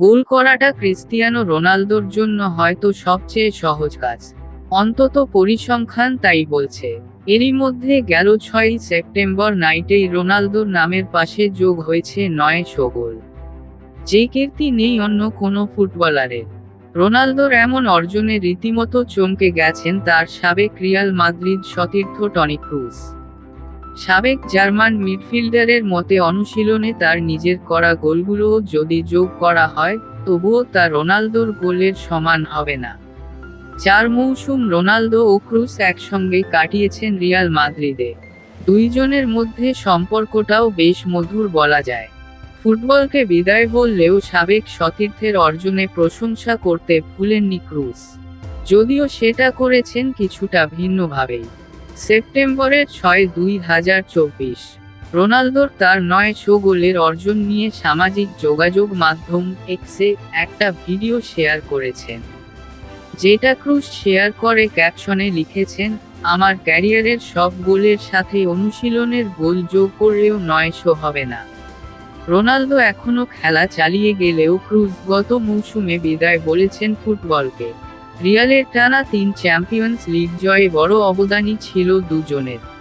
গোল করাটা ক্রিস্টিয়ানো রোনালদোর জন্য হয়তো সবচেয়ে সহজ কাজ। অন্তত পরিসংখ্যান তাই বলছে। এরই মধ্যে গেল ছয়ই সেপ্টেম্বর নাইটেই রোনালদোর নামের পাশে যোগ হয়েছে নয়শো গোল। যে কীর্তি নেই অন্য কোনো ফুটবলারের। রোনালদোর এমন অর্জনে রীতিমতো চমকে গেছেন তার সাবেক রিয়াল মাদ্রিদ সতীর্থ টনি ক্রুজ। সাবেক জার্মান মিডফিল্ডারের মতে অনুশীলনে তার নিজের করা গোলগুলোও যদি যোগ করা হয়, তবুও তা রোনালদোর গোলের সমান হবে না। চার মৌসুম রোনালদো ও ক্রুজ একসঙ্গে কাটিয়েছেন রিয়াল মাদ্রিদে। দুইজনের মধ্যে সম্পর্কটাও বেশ মধুর বলা যায়। ফুটবলকে বিদায় বললেও সাবেক সতীর্থের অর্জনে প্রশংসা করতে ভুলেননি ক্রুজ। যদিও সেটা করেছেন কিছুটা ভিন্নভাবেই। সেপ্টেম্বরের ছয় দুই হাজার চব্বিশ। রোনালদোর তার নয়শো গোলের অর্জন নিয়ে সামাজিক যোগাযোগ মাধ্যম এক্সে একটা ভিডিও শেয়ার করেছেন। যেটা ক্রুজ শেয়ার করে ক্যাপশনে লিখেছেন, আমার ক্যারিয়ারের সব গোলের সাথে অনুশীলনের গোল যোগ করলেও নয়শো হবে না। রোনালদো এখনও খেলা চালিয়ে গেলেও ক্রুজ গত মৌসুমে বিদায় বলেছেন ফুটবলকে। রিয়ালের টানা তিন চ্যাম্পিয়ন্স লিগ জয়ে বড় অবদানই ছিল দুজনের।